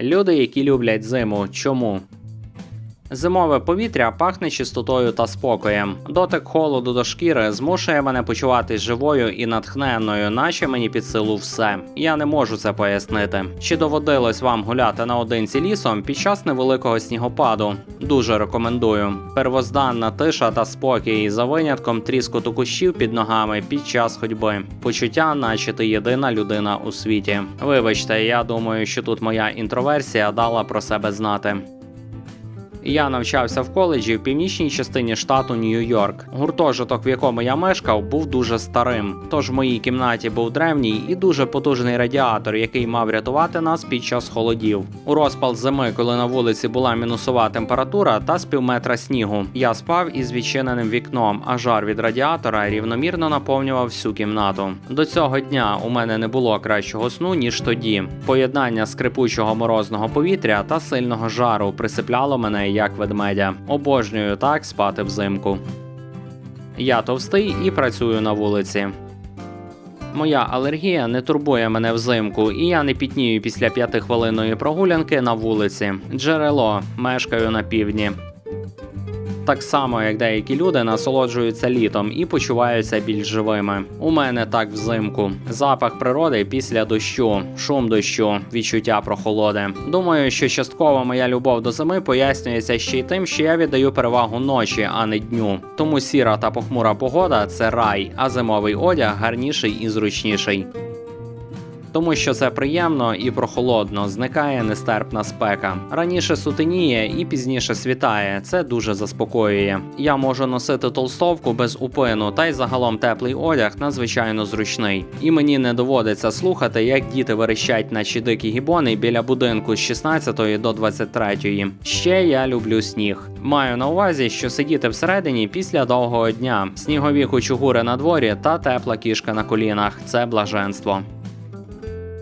Люди, які люблять зиму. Чому? Зимове повітря пахне чистотою та спокоєм. Дотик холоду до шкіри змушує мене почуватись живою і натхненною, наче мені під силу все. Я не можу це пояснити. Чи доводилось вам гуляти наодинці лісом під час невеликого снігопаду? Дуже рекомендую. Первозданна тиша та спокій за винятком тріскоту кущів під ногами під час ходьби. Почуття, наче ти єдина людина у світі. Вибачте, я думаю, що тут моя інтроверсія дала про себе знати. Я навчався в коледжі в північній частині штату Нью-Йорк. Гуртожиток, в якому я мешкав, був дуже старим. Тож в моїй кімнаті був древній і дуже потужний радіатор, який мав рятувати нас під час холодів. У розпал зими, коли на вулиці була мінусова температура та з півметра снігу. Я спав із відчиненим вікном, а жар від радіатора рівномірно наповнював всю кімнату. До цього дня у мене не було кращого сну ніж тоді. Поєднання скрипучого морозного повітря та сильного жару присипляло мене як ведмедя. Обожнюю так спати взимку. Я товстий і працюю на вулиці. Моя алергія не турбує мене взимку, і я не пітнію після п'ятихвилинної прогулянки на вулиці. Джерело, мешкаю на півдні. Так само, як деякі люди насолоджуються літом і почуваються більш живими. У мене так взимку. Запах природи після дощу, шум дощу, відчуття прохолоди. Думаю, що частково моя любов до зими пояснюється ще й тим, що я віддаю перевагу ночі, а не дню. Тому сіра та похмура погода це рай, а зимовий одяг гарніший і зручніший. Тому що це приємно і прохолодно, зникає нестерпна спека. Раніше сутеніє і пізніше світає. Це дуже заспокоює. Я можу носити толстовку без упину, та й загалом теплий одяг надзвичайно зручний. І мені не доводиться слухати, як діти верещать наче дикі гібони біля будинку з 16 до 23. Ще я люблю сніг. Маю на увазі, що сидіти всередині після довгого дня, снігові кучугури на дворі та тепла кішка на колінах це блаженство.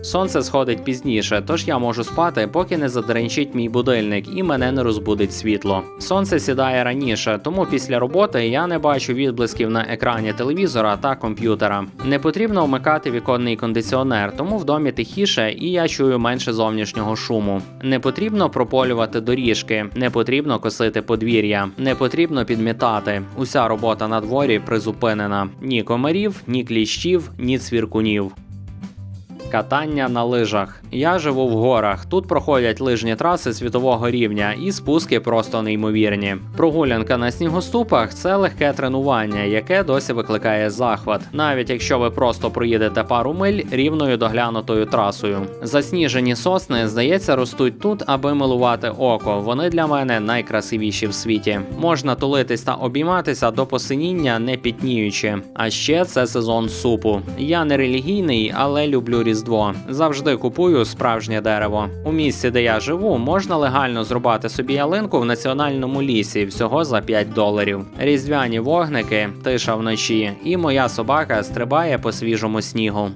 Сонце сходить пізніше, тож я можу спати, поки не задренчить мій будильник і мене не розбудить світло. Сонце сідає раніше, тому після роботи я не бачу відблисків на екрані телевізора та комп'ютера. Не потрібно вмикати віконний кондиціонер, тому в домі тихіше і я чую менше зовнішнього шуму. Не потрібно прополювати доріжки, не потрібно косити подвір'я, не потрібно підмітати. Уся робота на дворі призупинена. Ні комарів, ні кліщів, ні цвіркунів. Катання на лижах. Я живу в горах. Тут проходять лижні траси світового рівня і спуски просто неймовірні. Прогулянка на снігоступах це легке тренування, яке досі викликає захват, навіть якщо ви просто проїдете пару миль рівною доглянутою трасою. Засніжені сосни, здається, ростуть тут, аби милувати око. Вони для мене найкрасивіші в світі. Можна тулитись та обійматися до посиніння, не пітніючи. А ще це сезон супу. Я не релігійний, але люблю різдво. Завжди купую справжнє дерево. У місці, де я живу, можна легально зрубати собі ялинку в національному лісі всього за 5 доларів. Різдвяні вогники, тиша вночі, і моя собака стрибає по свіжому снігу.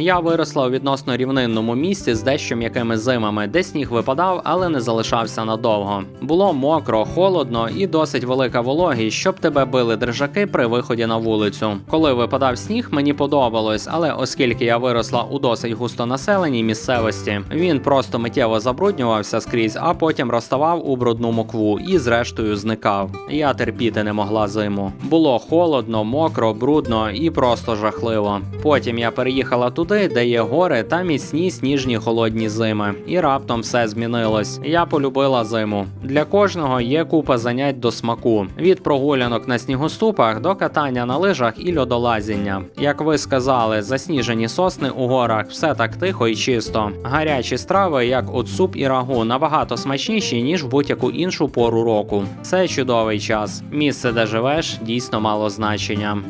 Я виросла у відносно рівнинному місці з дещо м'якими зимами, де сніг випадав, але не залишався надовго. Було мокро, холодно і досить велика вологість, щоб тебе били держаки при виході на вулицю. Коли випадав сніг, мені подобалось, але оскільки я виросла у досить густонаселеній місцевості, він просто миттєво забруднювався скрізь, а потім розставав у брудну мокву і, зрештою, зникав. Я терпіти не могла зиму. Було холодно, мокро, брудно і просто жахливо. Потім я переїхала туди, де є гори та міцні сніжні холодні зими. І раптом все змінилось. Я полюбила зиму. Для кожного є купа занять до смаку: від прогулянок на снігоступах до катання на лижах і льодолазіння. Як ви сказали, засніжені сосни у горах все так тихо і чисто. Гарячі страви, як от суп і рагу, набагато смачніші ніж в будь-яку іншу пору року. Це чудовий час. Місце, де живеш, дійсно мало значення.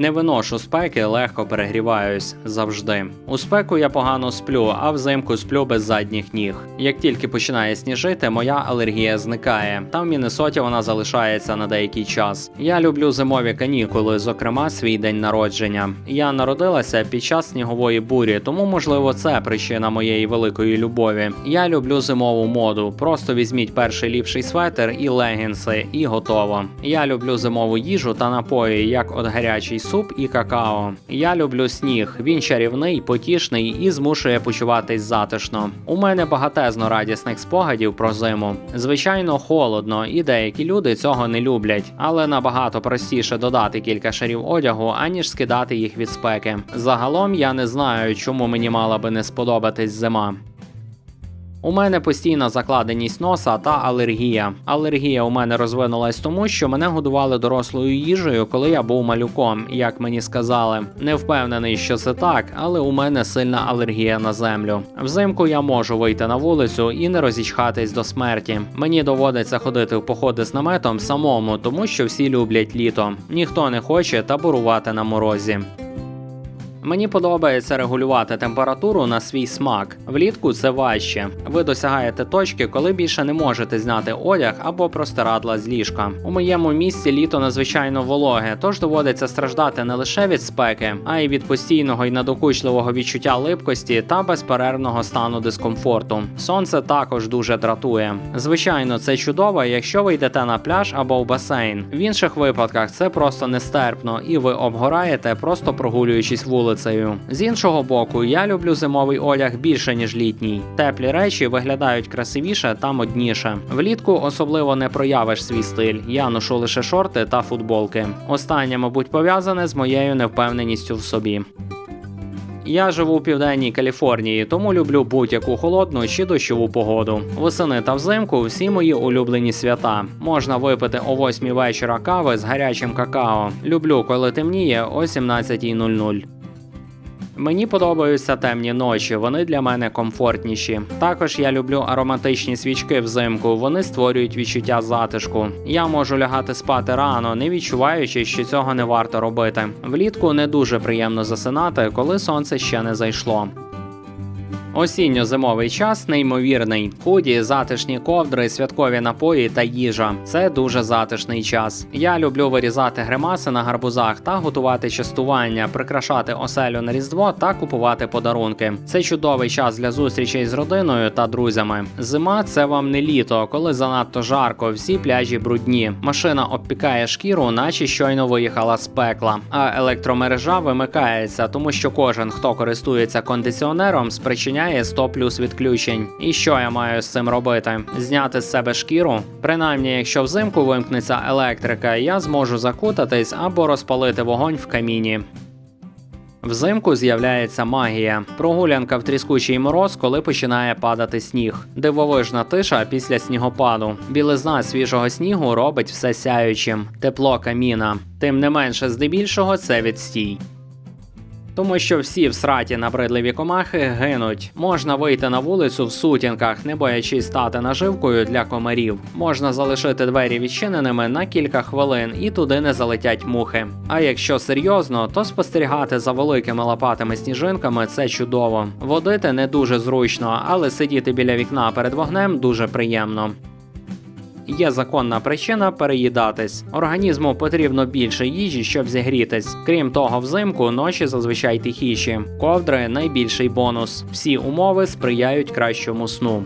Не виношу спеки, легко перегріваюсь завжди. У спеку я погано сплю, а взимку сплю без задніх ніг. Як тільки починає сніжити, моя алергія зникає. Там в Міннесоті вона залишається на деякий час. Я люблю зимові канікули, зокрема свій день народження. Я народилася під час снігової бурі, тому можливо це причина моєї великої любові. Я люблю зимову моду. Просто візьміть перший ліпший светр і легінси, і готово. Я люблю зимову їжу та напої, як от гарячий суп і какао. Я люблю сніг. Він чарівний, потішний і змушує почуватись затишно. У мене багатезно радісних спогадів про зиму. Звичайно, холодно, і деякі люди цього не люблять, але набагато простіше додати кілька шарів одягу, аніж скидати їх від спеки. Загалом я не знаю, чому мені мала би не сподобатись зима. У мене постійна закладеність носа та алергія. Алергія у мене розвинулась тому, що мене годували дорослою їжею, коли я був малюком, як мені сказали. Не впевнений, що це так, але у мене сильна алергія на землю. Взимку я можу вийти на вулицю і не розічхатись до смерті. Мені доводиться ходити в походи з наметом самому, тому що всі люблять літо. Ніхто не хоче таборувати на морозі. Мені подобається регулювати температуру на свій смак. Влітку це важче. Ви досягаєте точки, коли більше не можете зняти одяг або простирадла з ліжка. У моєму місці літо надзвичайно вологе, тож доводиться страждати не лише від спеки, а й від постійного і надокучливого відчуття липкості та безперервного стану дискомфорту. Сонце також дуже дратує. Звичайно, це чудово, якщо ви йдете на пляж або в басейн. В інших випадках це просто нестерпно, і ви обгораєте, просто прогулюючись вулицею. З іншого боку, я люблю зимовий одяг більше ніж літній. Теплі речі виглядають красивіше та модніше. Влітку особливо не проявиш свій стиль. Я ношу лише шорти та футболки. Останнє, мабуть, пов'язане з моєю невпевненістю в собі. Я живу у південній Каліфорнії, тому люблю будь-яку холодну чи дощову погоду. Восени та взимку всі мої улюблені свята. Можна випити о 8 вечора кави з гарячим какао. Люблю, коли темніє о 17.00. Мені подобаються темні ночі, вони для мене комфортніші. Також я люблю ароматичні свічки взимку. Вони створюють відчуття затишку. Я можу лягати спати рано, не відчуваючи, що цього не варто робити. Влітку не дуже приємно засинати, коли сонце ще не зайшло. Осінньо-зимовий час неймовірний. Худі, затишні ковдри, святкові напої та їжа. Це дуже затишний час. Я люблю вирізати гримаси на гарбузах та готувати частування, прикрашати оселю на різдво та купувати подарунки. Це чудовий час для зустрічей з родиною та друзями. Зима це вам не літо, коли занадто жарко, всі пляжі брудні. Машина обпікає шкіру, наче щойно виїхала з пекла. А електромережа вимикається, тому що кожен, хто користується кондиціонером, спричиняє 100 плюс відключень. І що я маю з цим робити? Зняти з себе шкіру? Принаймні, якщо взимку вимкнеться електрика, я зможу закутатись або розпалити вогонь в каміні. Взимку з'являється магія. Прогулянка в тріскучий мороз, коли починає падати сніг. Дивовижна тиша після снігопаду. Білизна свіжого снігу робить все сяючим. Тепло каміна. Тим не менше, здебільшого це відстій. Тому що всі всраті набридливі комахи гинуть. Можна вийти на вулицю в сутінках, не боячись стати наживкою для комарів. Можна залишити двері відчиненими на кілька хвилин, і туди не залетять мухи. А якщо серйозно, то спостерігати за великими лопатими сніжинками це чудово. Водити не дуже зручно, але сидіти біля вікна перед вогнем дуже приємно. Є законна причина переїдатись. Організму потрібно більше їжі, щоб зігрітись. Крім того, взимку ночі зазвичай тихіші. Ковдри найбільший бонус. Всі умови сприяють кращому сну.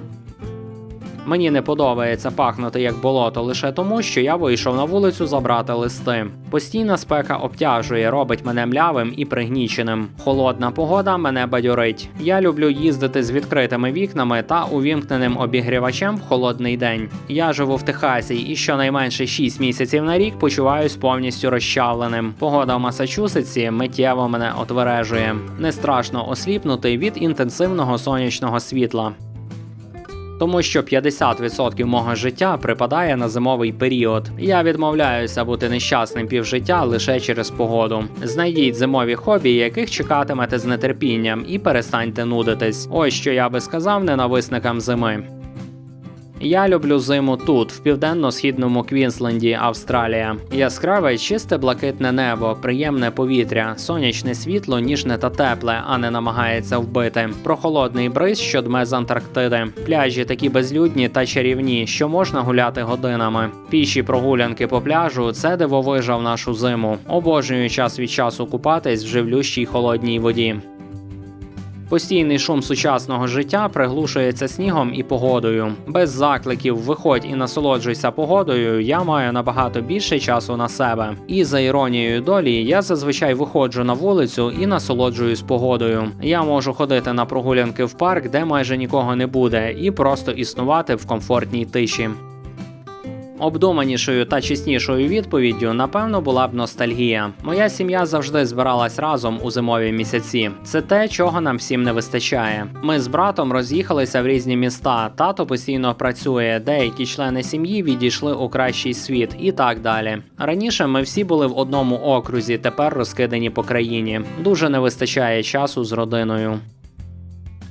Мені не подобається пахнути як болото лише тому, що я вийшов на вулицю забрати листи. Постійна спека обтяжує, робить мене млявим і пригніченим. Холодна погода мене бадьорить. Я люблю їздити з відкритими вікнами та увімкненим обігрівачем в холодний день. Я живу в Техасі і щонайменше 6 місяців на рік почуваюсь повністю розчавленим. Погода в Масачусетсі миттєво мене отвережує. Не страшно осліпнути від інтенсивного сонячного світла тому що 50% мого життя припадає на зимовий період. Я відмовляюся бути нещасним півжиття лише через погоду. Знайдіть зимові хобі, яких чекатимете з нетерпінням, і перестаньте нудитись. Ось що я би сказав ненависникам зими. Я люблю зиму тут, в південно-східному Квінсленді, Австралія. Яскраве, чисте блакитне небо, приємне повітря, сонячне світло, ніжне та тепле, а не намагається вбити. Прохолодний бриз, що дме з Антарктиди. Пляжі такі безлюдні та чарівні, що можна гуляти годинами. Піші прогулянки по пляжу це дивовижа в нашу зиму. Обожнюю час від часу купатись в живлющій холодній воді. Постійний шум сучасного життя приглушується снігом і погодою. Без закликів виходь і насолоджуйся погодою. Я маю набагато більше часу на себе. І за іронією долі, я зазвичай виходжу на вулицю і насолоджуюсь погодою. Я можу ходити на прогулянки в парк, де майже нікого не буде, і просто існувати в комфортній тиші. Обдуманішою та чеснішою відповіддю, напевно, була б ностальгія. Моя сім'я завжди збиралась разом у зимові місяці. Це те, чого нам всім не вистачає. Ми з братом роз'їхалися в різні міста. Тато постійно працює, деякі члени сім'ї відійшли у кращий світ і так далі. Раніше ми всі були в одному окрузі, тепер розкидані по країні. Дуже не вистачає часу з родиною.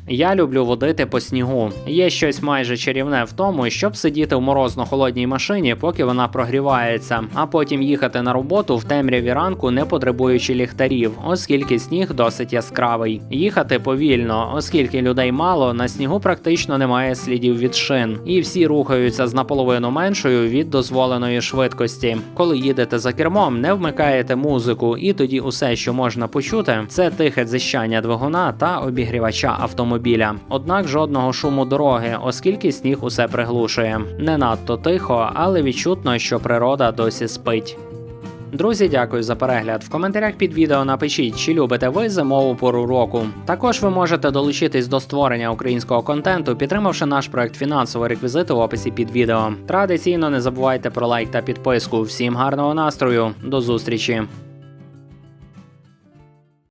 Я люблю водити по снігу. Є щось майже чарівне в тому, щоб сидіти в морозно-холодній машині, поки вона прогрівається, а потім їхати на роботу в темряві ранку, не потребуючи ліхтарів, оскільки сніг досить яскравий. Їхати повільно, оскільки людей мало, на снігу практично немає слідів від шин, і всі рухаються з наполовину меншою від дозволеної швидкості. Коли їдете за кермом, не вмикаєте музику, і тоді усе, що можна почути, це тихе дзищання двигуна та обігрівача автомобіля. Однак жодного шуму дороги, оскільки сніг усе приглушує. Не надто тихо, але відчутно, що природа досі спить. Друзі, дякую за перегляд. В коментарях під відео напишіть, чи любите ви зимову пору року. Також ви можете долучитись до створення українського контенту, підтримавши наш проект фінансово реквізити в описі під відео. Традиційно не забувайте про лайк та підписку. Всім гарного настрою, до зустрічі!